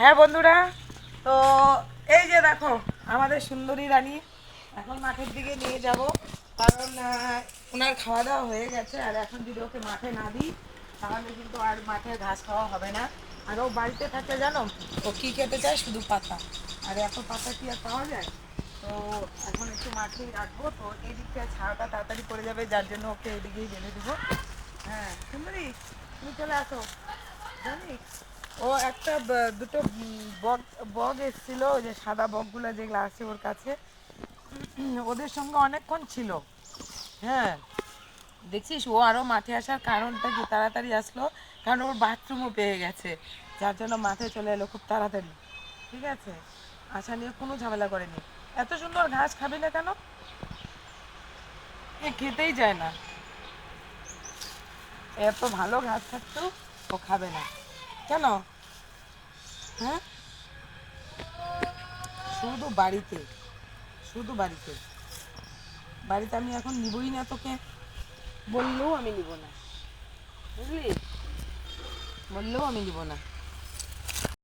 হ্যাঁ বন্ধুরা, তো এই যে দেখো, আমাদের সুন্দরী রানী এখন মাঠের দিকে নিয়ে যাব। কারণ ওনার খাওয়া দাওয়া হয়ে গেছে, আর এখন যদি ওকে মাঠে না দিই, তাহলে কিন্তু আর মাঠে ঘাস খাওয়া হবে না। আর ও বাড়িতে থাকে জানো, ও কী খেতে চায়? শুধু পাতা। আর এত পাতা কি আর পাওয়া যায়? তো এখন একটু মাঠেই রাখব। তো এই দিকটা ছাড়াটা তাড়াতাড়ি পড়ে যাবে, যার জন্য ওকে এদিকেই বেঁধে দেবো। হ্যাঁ সুন্দরী, তুমি চলে আসো। জানিস? ও একটা দুটো বগ বগ এসেছিল, ওই যে সাদা বগগুলো যেগুলো আছে ওর কাছে। ওদের সঙ্গে অনেকক্ষণ ছিল। হ্যাঁ। দেখছিস ও আরও মাঠে আসার কারণটা কি? তাড়াতাড়ি আসলো, কারণ ওর বাথরুমও পেয়ে গেছে। যার জন্য মাঠে চলে এলো খুব তাড়াতাড়ি। ঠিক আছে? আসা নিয়ে কোনো ঝামেলা করেনি। এত সুন্দর ঘাস খাবি না কেন? এ খেতেই যায় না। এত ভালো ঘাস থাকতেও ও খাবে না। কেন? হ্যাঁ? শুধু বাড়িতে শুধু বাড়িতে। বাড়িতে আমি এখন নিবই না তোকে। বললেও আমি নিব না। বুঝলি? বললেও আমি নিব না।